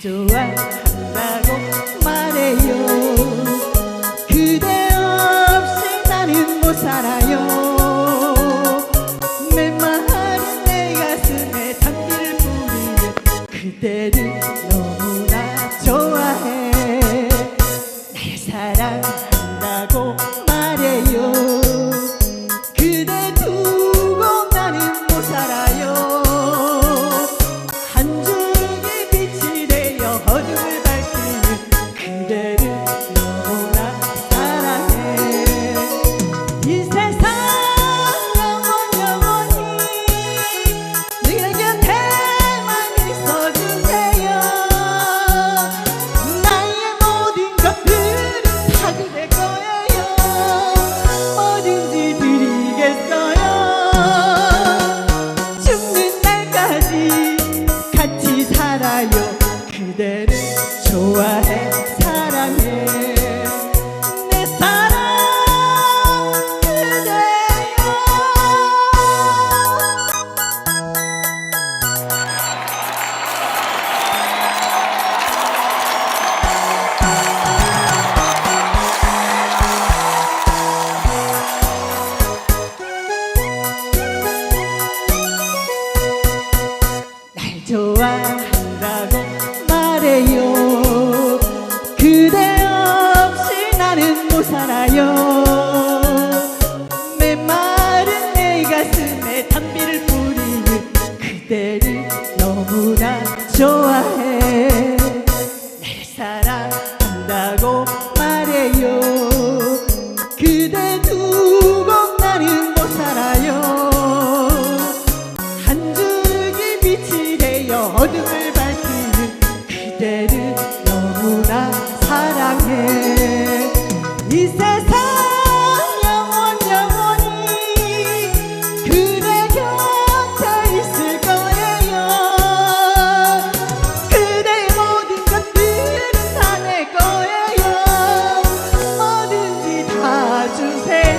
좋아라고 말해요. 그대 없이 나는 못 살아요. 내 마음은 내 가슴에 담비를 부리는 그대를 너무나 좋아해. 날 사랑한다고 말해요. 그대도 그대를 좋아해 사랑해. 내 사랑 그대여. 날 좋아 이 세상 영원히 그대 곁에 있을 거예요. 그대의 모든 것들은 다 내 거예요. 뭐든지 다 주세요